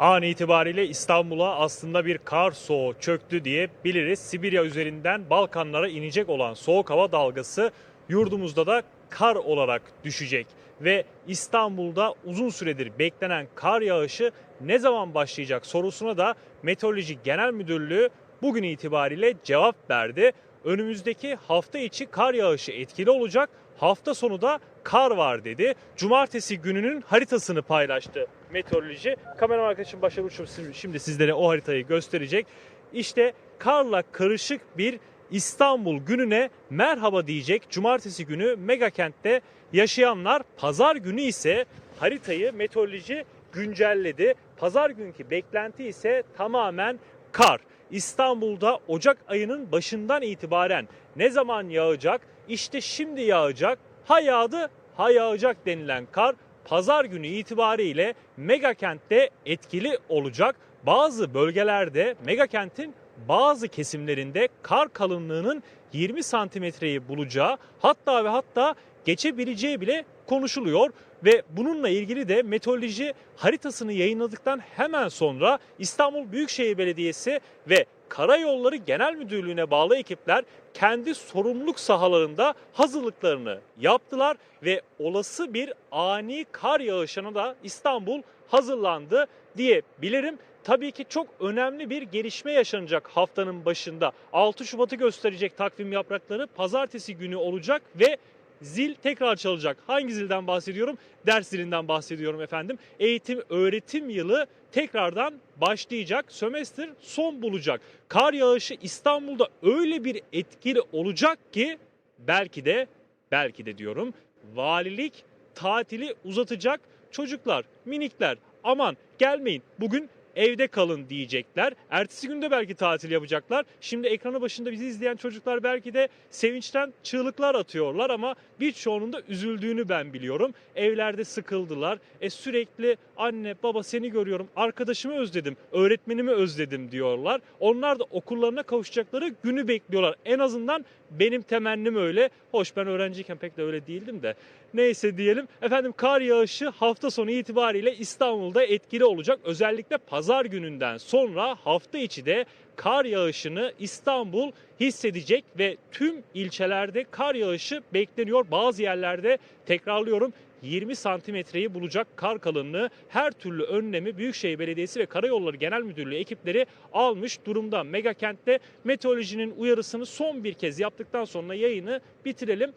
An itibariyle İstanbul'a aslında bir kar soğuğu çöktü diyebiliriz. Sibirya üzerinden Balkanlara inecek olan soğuk hava dalgası yurdumuzda da kar olarak düşecek. Ve İstanbul'da uzun süredir beklenen kar yağışı ne zaman başlayacak sorusuna da Meteoroloji Genel Müdürlüğü bugün itibariyle cevap verdi. Önümüzdeki hafta içi kar yağışı etkili olacak. Hafta sonu da kar var dedi. Cumartesi gününün haritasını paylaştı meteoroloji. Kameraman arkadaşım Başar Uçum şimdi sizlere o haritayı gösterecek. İşte karla karışık bir İstanbul gününe merhaba diyecek. Cumartesi günü mega kentte yaşayanlar pazar günü ise haritayı meteoroloji güncelledi. Pazar günkü beklenti ise tamamen kar. İstanbul'da Ocak ayının başından itibaren ne zaman yağacak? İşte şimdi yağacak. Ha yağdı, ha yağacak denilen kar pazar günü itibariyle mega kentte etkili olacak. Bazı bölgelerde mega kentin bazı kesimlerinde kar kalınlığının 20 santimetreyi bulacağı hatta ve hatta geçebileceği bile konuşuluyor ve bununla ilgili de meteoroloji haritasını yayınladıktan hemen sonra İstanbul Büyükşehir Belediyesi ve Karayolları Genel Müdürlüğü'ne bağlı ekipler kendi sorumluluk sahalarında hazırlıklarını yaptılar ve olası bir ani kar yağışına da İstanbul hazırlandı diyebilirim. Tabii ki çok önemli bir gelişme yaşanacak haftanın başında. 6 Şubat'ı gösterecek takvim yaprakları pazartesi günü olacak ve zil tekrar çalacak. Hangi zilden bahsediyorum? Ders zilinden bahsediyorum efendim. Eğitim öğretim yılı tekrardan başlayacak. Sömestr son bulacak. Kar yağışı İstanbul'da öyle bir etkili olacak ki belki de belki de diyorum valilik tatili uzatacak. Çocuklar, minikler aman gelmeyin. Bugün evde kalın diyecekler. Ertesi günde belki tatil yapacaklar. Şimdi ekranı başında bizi izleyen çocuklar belki de sevinçten çığlıklar atıyorlar ama birçoğunun da üzüldüğünü ben biliyorum. Evlerde sıkıldılar. E sürekli anne baba seni görüyorum, arkadaşımı özledim, öğretmenimi özledim diyorlar. Onlar da okullarına kavuşacakları günü bekliyorlar. En azından benim temennim öyle. Hoş ben öğrenciyken pek de öyle değildim de. Neyse diyelim. Efendim kar yağışı hafta sonu itibariyle İstanbul'da etkili olacak. Özellikle pazar gününden sonra hafta içi de kar yağışını İstanbul hissedecek ve tüm ilçelerde kar yağışı bekleniyor. Bazı yerlerde tekrarlıyorum 20 santimetreyi bulacak kar kalınlığı her türlü önlemi Büyükşehir Belediyesi ve Karayolları Genel Müdürlüğü ekipleri almış durumda. Mega kentte meteorolojinin uyarısını son bir kez yaptıktan sonra yayını bitirelim.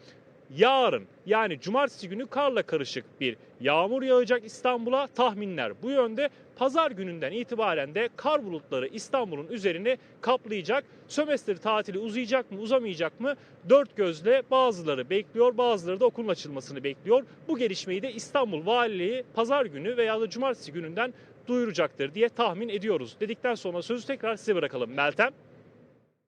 Yarın yani cumartesi günü karla karışık bir yağmur yağacak İstanbul'a tahminler bu yönde. Pazar gününden itibaren de kar bulutları İstanbul'un üzerini kaplayacak. Sömestr tatili uzayacak mı uzamayacak mı? Dört gözle bazıları bekliyor bazıları da okulun açılmasını bekliyor. Bu gelişmeyi de İstanbul Valiliği pazar günü veya da cumartesi gününden duyuracaktır diye tahmin ediyoruz. Dedikten sonra sözü tekrar size bırakalım. Meltem.